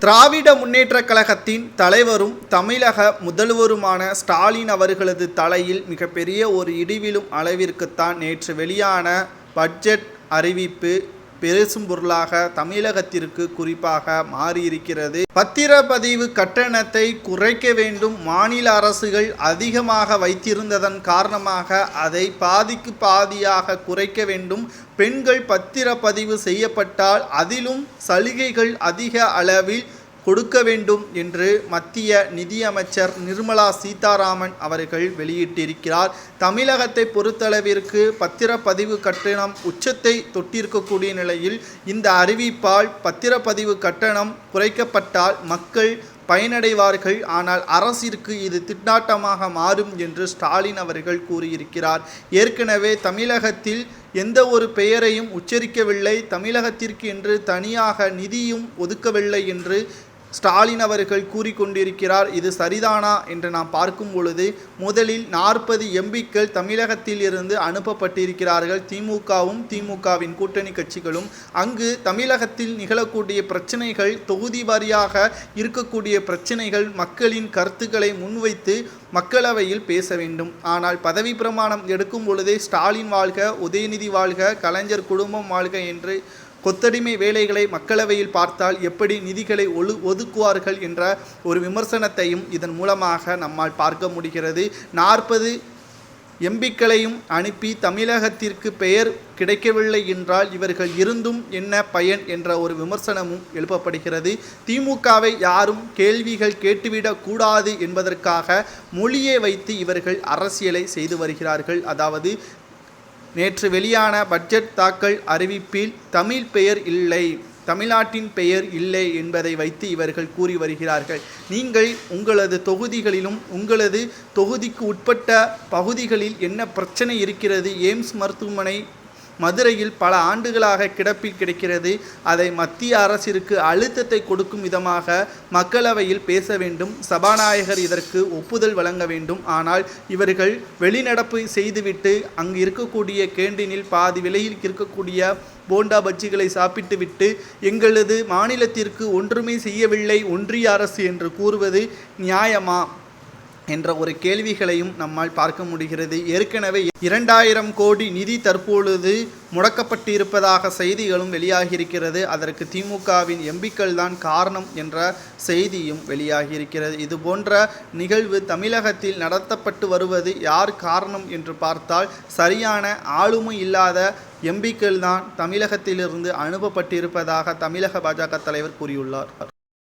திராவிட முன்னேற்றக் கழகத்தின் தலைவரும் தமிழக முதல்வருமான ஸ்டாலின் அவர்களது தலையில் மிகப்பெரிய ஒரு இடிவிலும் அளவிற்குத்தான் நேற்று வெளியான பட்ஜெட் அறிவிப்பு பெருசும் பொருளாக தமிழகத்திற்கு குறிப்பாக மாறியிருக்கிறது. பத்திரப்பதிவு கட்டணத்தை குறைக்க வேண்டும். மாநில அரசுகள் அதிகமாக வைத்திருந்ததன் காரணமாக அதை பாதிக்கு பாதியாக குறைக்க வேண்டும். பெண்கள் பத்திரப்பதிவு செய்யப்பட்டால் அதிலும் சலுகைகள் அதிக அளவில் கொடுக்க வேண்டும் என்று மத்திய நிதியமைச்சர் நிர்மலா சீதாராமன் அவர்கள் வெளியிட்டிருக்கிறார். தமிழகத்தை பொறுத்தளவிற்கு பத்திரப்பதிவு கட்டணம் உச்சத்தை தொட்டிருக்கக்கூடிய நிலையில் இந்த அறிவிப்பால் பத்திரப்பதிவு கட்டணம் குறைக்கப்பட்டால் மக்கள் பயனடைவார்கள். ஆனால் அரசிற்கு இது திட்டாட்டமாக மாறும் என்று ஸ்டாலின் அவர்கள் கூறியிருக்கிறார். ஏற்கனவே தமிழகத்தில் எந்த ஒரு பெயரையும் உச்சரிக்கவில்லை. தமிழகத்திற்கு என்று தனியாக நிதியும் ஒதுக்கவில்லை என்று ஸ்டாலின் அவர்கள் கூறிக்கொண்டிருக்கிறார் இது சரிதானா? என்று நாம் பார்க்கும் பொழுது முதலில் நாற்பது எம்பிக்கள் தமிழகத்தில் இருந்து அனுப்பப்பட்டிருக்கிறார்கள். திமுகவும் திமுகவின் கூட்டணி கட்சிகளும். அங்கு தமிழகத்தில் நிகழக்கூடிய பிரச்சனைகள் தொகுதி வாரியாக இருக்கக்கூடிய பிரச்சனைகள் மக்களின் கருத்துக்களை முன்வைத்து மக்களவையில் பேச வேண்டும். ஆனால் பதவி பிரமாணம் எடுக்கும் பொழுதே ஸ்டாலின் வாழ்க உதயநிதி வாழ்க கலைஞர் குடும்பம் வாழ்க என்று கொத்தடிமை வேலைகளை மக்களவையில் பார்த்தால் எப்படி நிதிகளை ஒழு ஒதுக்குவார்கள் என்ற ஒரு விமர்சனத்தையும் இதன் மூலமாக நம்மால் பார்க்க முடிகிறது. நாற்பது எம்பிக்களையும் அனுப்பி தமிழகத்திற்கு பெயர் கிடைக்கவில்லை என்றால் இவர்கள் இருந்தும் என்ன பயன் என்ற ஒரு விமர்சனமும் எழுப்பப்படுகிறது. திமுகவை யாரும் கேள்விகள் கேட்டுவிடக்கூடாது என்பதற்காக மொழியை வைத்து இவர்கள் அரசியலை செய்து வருகிறார்கள். அதாவது நேற்று வெளியான பட்ஜெட் தாக்கல் அறிவிப்பில் தமிழ் பெயர் இல்லை தமிழ்நாட்டின் பெயர் இல்லை என்பதை வைத்து இவர்கள் கூறி வருகிறார்கள். நீங்கள் உங்களது தொகுதிகளிலும் உங்களது தொகுதிக்கு உட்பட்ட பகுதிகளில் என்ன பிரச்சனை இருக்கிறது எய்ம்ஸ் மருத்துவமனை மதுரையில் பல ஆண்டுகளாக கிடப்பில் கிடைக்கிறது. அதை மத்திய அரசிற்கு அழுத்தத்தை கொடுக்கும் விதமாக மக்களவையில் பேச வேண்டும். சபாநாயகர் இதற்கு ஒப்புதல் வழங்க வேண்டும். ஆனால் இவர்கள் வெளிநடப்பு செய்துவிட்டு அங்கு இருக்கக்கூடிய கேண்டீனில் பாதி விலையில் இருக்கக்கூடிய போண்டா பஜ்ஜிகளை சாப்பிட்டுவிட்டு எங்களது மாநிலத்திற்கு ஒன்றுமே செய்யவில்லை. ஒன்றிய அரசு என்று கூறுவது நியாயமா? என்ற ஒரு கேள்விகளையும் நம்மால் பார்க்க முடிகிறது. ஏற்கனவே இரண்டாயிரம் கோடி நிதி தற்பொழுது முடக்கப்பட்டிருப்பதாக செய்திகளும் வெளியாகியிருக்கிறது. அதற்கு திமுகவின் எம்பிக்கள் தான் காரணம் என்ற செய்தியும் வெளியாகியிருக்கிறது. இது போன்ற நிகழ்வு தமிழகத்தில் நடத்தப்பட்டு வருவது யார் காரணம் என்று பார்த்தால் சரியான ஆளுமை இல்லாத எம்பிக்கள் தான் தமிழகத்திலிருந்து அனுப்பப்பட்டிருப்பதாக தமிழக பாஜக தலைவர் கூறியுள்ளார்.